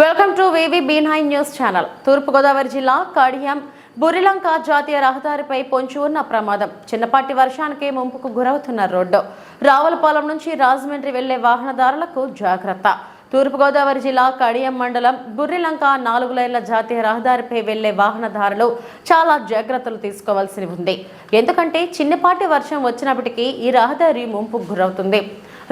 Welcome to V V B news channel Thoorpu Godavari జిల్లా కడియం బురిలంక జాతీయ రహదారిపై పొంచి ఉన్న ప్రమాదం. చిన్నపాటి వర్షానికి ముంపుకు గురవుతున్న రోడ్డు. రావులపాలెం నుంచి రాజమండ్రి వెళ్ళే వాహనదారులకు జాగ్రత్త. తూర్పుగోదావరి జిల్లా కడియం మండలం బుర్రిలంక నాలుగు లైన్ల జాతీయ రహదారిపై వెళ్ళే వాహనదారులు చాలా జాగ్రత్తలు తీసుకోవాల్సి ఉంది. ఎందుకంటే చిన్నపాటి వర్షం వచ్చినప్పటికీ ఈ రహదారి ముంపుకు గురవుతుంది.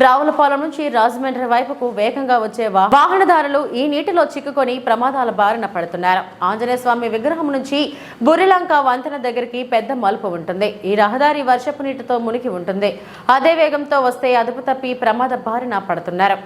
రావులపాలెం నుంచి రాజమండ్రి వైపుకు వేగంగా వచ్చే వాహనదారులు ఈ నీటిలో చిక్కుకొని ప్రమాదాల బారిన పడుతున్నారు. ఆంజనేయ స్వామి విగ్రహం నుంచి బురిలంక వంతెన దగ్గరికి పెద్ద మలుపు ఉంటుంది. ఈ రహదారి వర్షపు నీటితో మునిగి ఉంటుంది. అదే వేగంతో వస్తే అదుపు తప్పి ప్రమాద బారిన పడుతున్నారు.